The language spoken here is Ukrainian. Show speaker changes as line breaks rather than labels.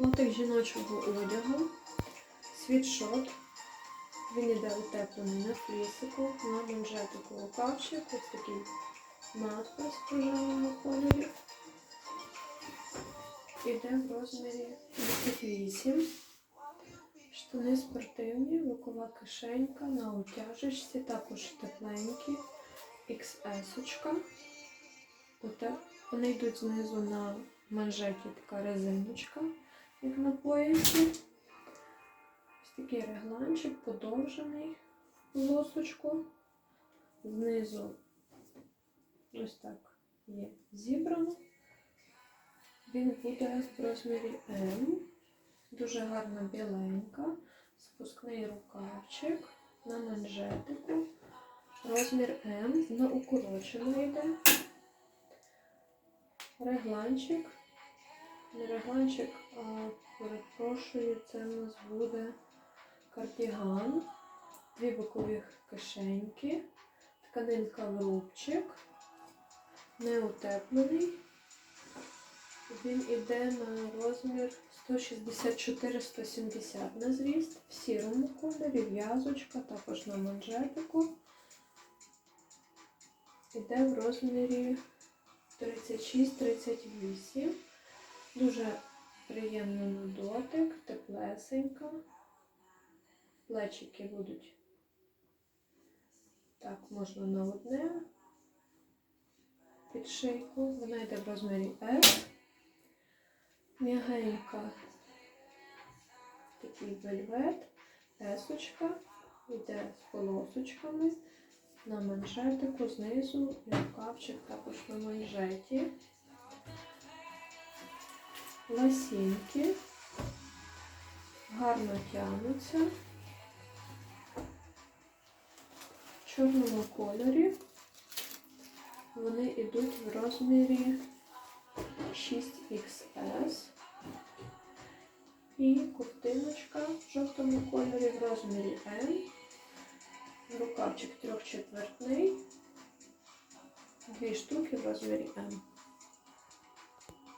Лотик жіночого одягу, світшот. Він іде утеплений на флісику, на манжетику рукавчик, ось такий надпис в рожевому кольорі. Іде в розмірі 38. Штани спортивні, лукова кишенька на утяжечці, також тепленькі, XS-очка. Вони йдуть знизу на манжеті така резиночка, як на поясі. Ось такий регланчик подовжений в полосочку. Знизу ось так є зібрано. Він буде в розмірі М. Дуже гарна біленька. Спускний рукавчик на манжетику. Розмір М. На укорочену йде. Регланчик. А перепрошую, це у нас буде кардіган. Дві бокових кишеньки. Тканинка в рубчик. Не утеплений. Він іде на розмір 164-170 на зріст, в сірому кольорі, в'язочка, також на манжетику. Іде в розмірі 36-38. Дуже приємний на дотик, теплесенька. Плечики будуть так, можна на одне під шийку. Вона йде в розмірі S. М'ягенька такий вельвет, есочка, йде з полосочками на манжетику знизу рукавчик також на манжеті. Ласінки гарно тягнуться. В чорному кольорі вони йдуть в розмірі 6XS. І ковтиночка в жовтому кольорі в розмірі М. Рукавчик трьохчетвертний. Дві штуки в розмірі М.